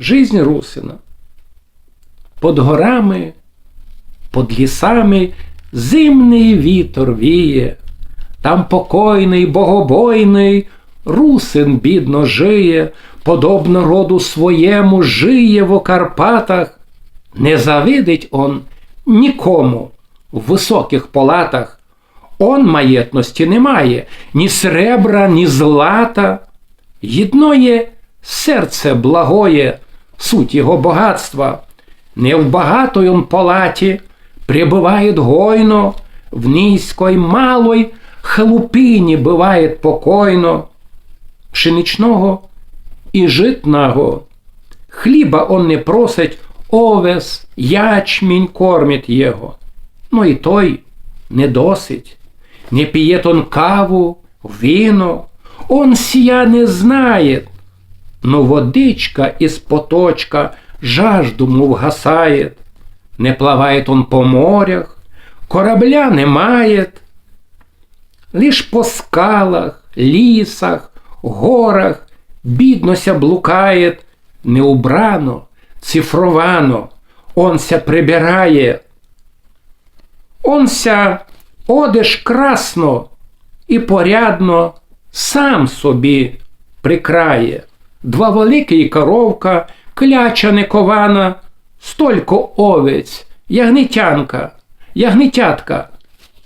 Жизнь Русина. Под горами, под лісами зимний вітер віє, там покойний, богобойний, русин бідно жиє, подобно роду своєму жиє в Карпатах, не завидить он нікому в високих палатах. Он маєтності немає, ні сребра, ні злата. Єдноє серце благоє, суть його багатства. Не в он палаті, прибывает гойно, в низькой малой халупині бывает покойно, пшеничного і житного. Хліба он не просить, овес, ячмінь кормить його. Ну і той не досить. Не п'є он каву, вино, он сія не знає. Но водичка із поточка жажду му вгасает. Не плавает он по морях, корабля немає. Лиш по скалах, лісах, горах біднося блукає, неубрано, цифровано, онся прибирає. Онся одеш красно і порядно сам собі прикрає. Два великі коровка, кляча некована, столько овець, ягнитянка, ягнитятка,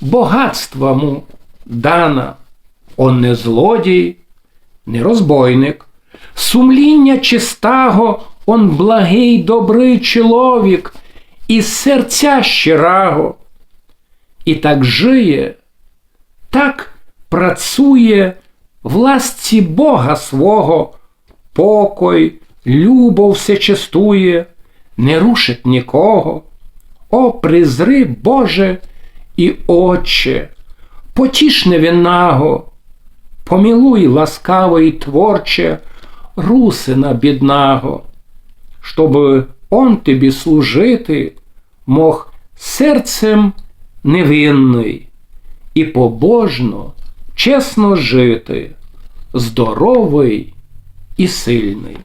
багатства му дана. Он не злодій, не розбойник, сумління чистого, он благий добрий чоловік, із серця щирого. І так жиє, так працює в ласці Бога свого, покой, любов все чистує, не рушить нікого. О, призри, Боже і Отче, потіш невинного, помилуй ласкаво і творче русина бідного, щоб он тобі служити мог серцем невинний і побожно, чесно жити, здоровий і сильний.